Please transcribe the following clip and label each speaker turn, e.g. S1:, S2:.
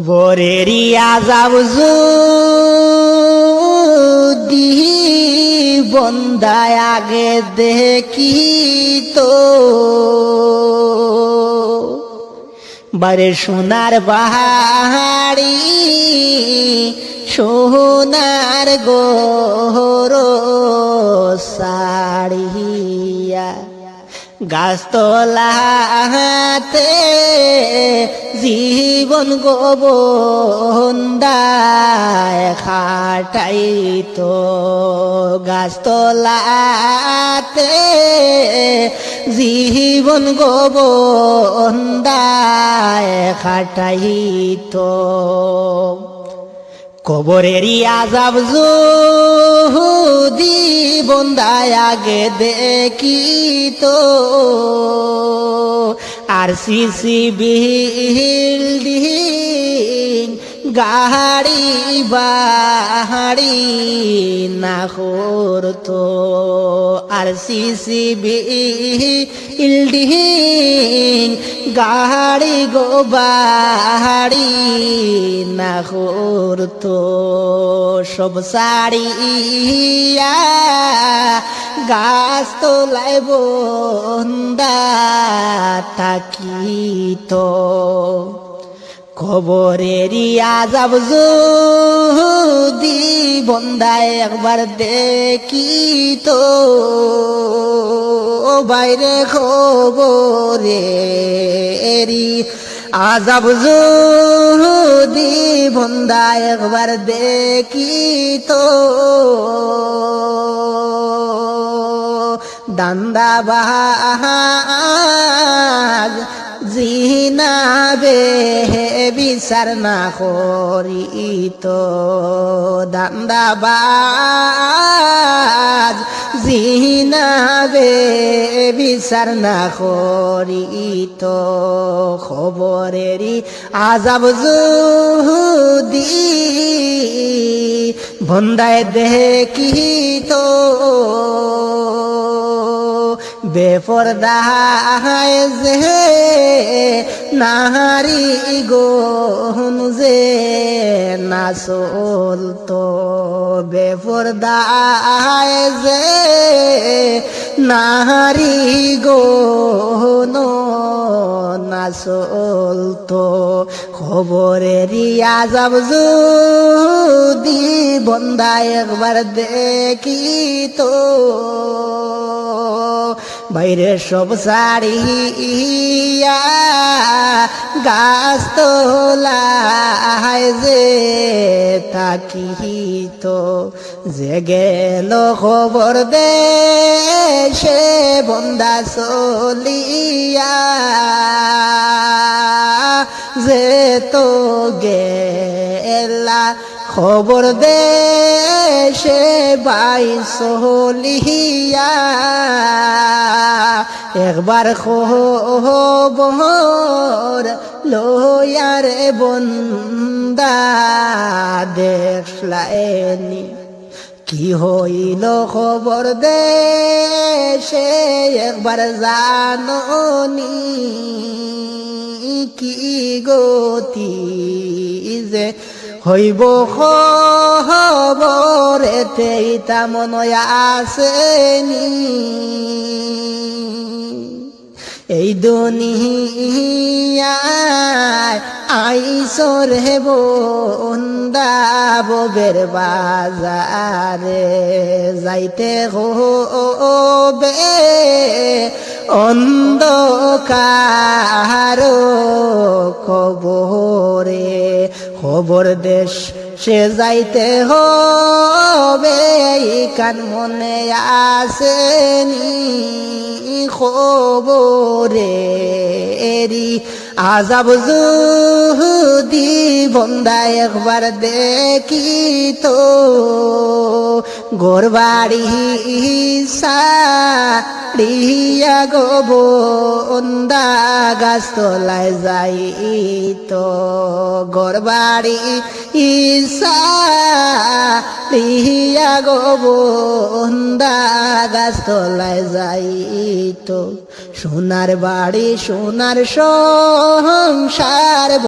S1: বরেরি আজাব দিহি বন্দায় আগে দেখি তো। বারে সোনার বাহারি সোনার গোর সাড়িয়া গাছতলাতে জীবন গোবন্দায় খাটাই তো গাছতলাতে জীবন গোবন্দায় খাটাই তো কবরেরই আজাব যদি বন্দায় আগে দেখি তো আর সিসি বিল্ডিং গাড়ি বাহাড়ি না করতো আর সিসি বিল্ডিং গাড়ি গো বাহাড়ি না করতো সব সাড়িয়া গাছ তোলাই বন্দা থাকিতো। খবরেরই আজাব যদি বন্দায় একবার দেখি তো বাইরে খবরেরই আজাব যদি বন্দায় একবার দেখি তো দান্দা বাহাগ জিনাবে বিচার না করি তো দান্দাবাজ, জিনাবে বিচার না করি তো খবরেরই আজাব যদি বন্দায় দেখি তো বেপরদায় যে নাহারি গহন যে না চলতো বেপরদায় যে নাহারি গহন না চলতো খবরেরই যাব যদি বন্দায় একবার দেখি তো বাইরে সব সারিয়া গাছ তোলায় যে তো যে গেল খবর দে সে বন্দা চলিয়া, যে তো গেলা খবর দে সে বাই সলিয়া একবার খবর লয়ারে বন্দা দেখলায়নি কি হইল খবর দে সে একবার জাননি। কি গতি যে হইব খবরেতে ইতা মনয় আসেনি এই দুনিয়ায় আইসর হে বন্দা ববের বাজারে, যাইতে হবে অন্ধকার খবরে খবর দেশ সে যাইতে হবে কান মনে আসেনি খবরে। এরি আজাব যদি বন্দা একবার দেখি তো গোরবাড়ি সাড়িয়া গো বন্দা গাছ তোলায় যাই তো গোরবাড়ি ইসা লিহিয়া গো বন্দা গাছ তোলায় যাইতো। সোনার বাড়ি সোনার সংসার